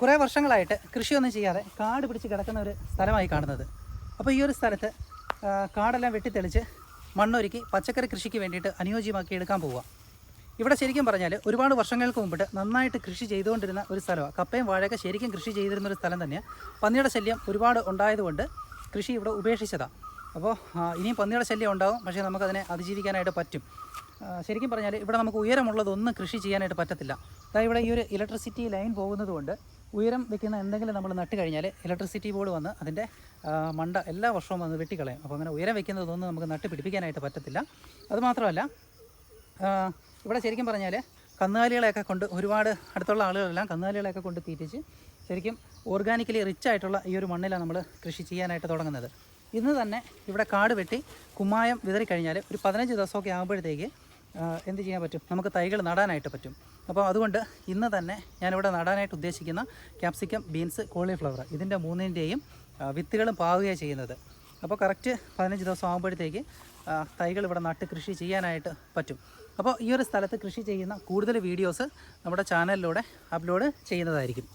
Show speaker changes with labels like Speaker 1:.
Speaker 1: കുറേ വർഷങ്ങളായിട്ട് കൃഷിയൊന്നും ചെയ്യാതെ കാട് പിടിച്ച് കിടക്കുന്ന ഒരു സ്ഥലമായി കാണുന്നത്. അപ്പോൾ ഈ ഒരു സ്ഥലത്ത് കാടെല്ലാം വെട്ടിത്തെളിച്ച് മണ്ണൊരുക്കി പച്ചക്കറി കൃഷിക്ക് വേണ്ടിയിട്ട് അനുയോജ്യമാക്കി എടുക്കാൻ പോവുക. ഇവിടെ ശരിക്കും പറഞ്ഞാൽ ഒരുപാട് വർഷങ്ങൾക്ക് മുമ്പിട്ട് നന്നായിട്ട് കൃഷി ചെയ്തുകൊണ്ടിരുന്ന ഒരു സ്ഥലമാണ്. കപ്പയും വാഴയൊക്കെ ശരിക്കും കൃഷി ചെയ്തിരുന്ന ഒരു സ്ഥലം തന്നെയാണ്. പന്നിയുടെ ശല്യം ഒരുപാട് ഉണ്ടായതുകൊണ്ട് കൃഷി ഇവിടെ ഉപേക്ഷിച്ചതാണ്. അപ്പോൾ ഇനിയും പന്നിയുടെ ശല്യം ഉണ്ടാവും പക്ഷേ നമുക്കതിനെ അതിജീവിക്കാനായിട്ട് പറ്റും. ശരിക്കും പറഞ്ഞാൽ ഇവിടെ നമുക്ക് ഉയരമുള്ളതൊന്നും കൃഷി ചെയ്യാനായിട്ട് പറ്റത്തില്ല. അതായത് ഇവിടെ ഈ ഒരു ഇലക്ട്രിസിറ്റി ലൈൻ പോകുന്നത് കൊണ്ട് ഉയരം വെക്കുന്ന എന്തെങ്കിലും നമ്മൾ നട്ട് കഴിഞ്ഞാൽ ഇലക്ട്രിസിറ്റി ബോർഡ് വന്ന് അതിന്റെ മണ്ട എല്ലാ വർഷവും വന്ന് വെട്ടിക്കളയും. അപ്പോൾ അങ്ങനെ ഉയരം വെക്കുന്നതൊന്നും നമുക്ക് നട്ട് പിടിപ്പിക്കാനായിട്ട് പറ്റത്തില്ല. അതുമാത്രമല്ല ഇവിടെ ശരിക്കും പറഞ്ഞാൽ കന്നുകാലികളെയൊക്കെ കൊണ്ട് ഒരുപാട് അടുത്തുള്ള ആളുകളെല്ലാം കന്നുകാലികളെയൊക്കെ കൊണ്ട് തീറ്റിച്ച് ശരിക്കും ഓർഗാനിക്കലി റിച്ച് ആയിട്ടുള്ള ഈ ഒരു മണ്ണിലാണ് നമ്മൾ കൃഷി ചെയ്യാനായിട്ട് തുടങ്ങുന്നത്. ഇന്ന് തന്നെ ഇവിടെ കാട് വെട്ടി കുമ്മായം വിതറിക്കഴിഞ്ഞാൽ ഒരു പതിനഞ്ച് ദിവസമൊക്കെ ആകുമ്പോഴത്തേക്ക് എന്ത് ചെയ്യാൻ പറ്റും? നമുക്ക് തൈകൾ നടാനായിട്ട് പറ്റും. അപ്പോൾ അതുകൊണ്ട് ഇന്ന് തന്നെ ഞാനിവിടെ നടാനായിട്ട് ഉദ്ദേശിക്കുന്ന ക്യാപ്സിക്കം ബീൻസ് കോളിഫ്ലവർ ഇതിന്റെ മൂന്നിന്റെയും വിത്തുകളും പാവുകയാണ് ചെയ്യുന്നത്. അപ്പോൾ കറക്റ്റ് പതിനഞ്ച് ദിവസം ആകുമ്പോഴത്തേക്ക് തൈകൾ ഇവിടെ നട്ട് കൃഷി ചെയ്യാനായിട്ട് പറ്റും. അപ്പോൾ ഈ ഒരു സ്ഥലത്ത് കൃഷി ചെയ്യുന്ന കൂടുതൽ വീഡിയോസ് നമ്മുടെ ചാനലിലൂടെ അപ്ലോഡ് ചെയ്യുന്നതായിരിക്കും.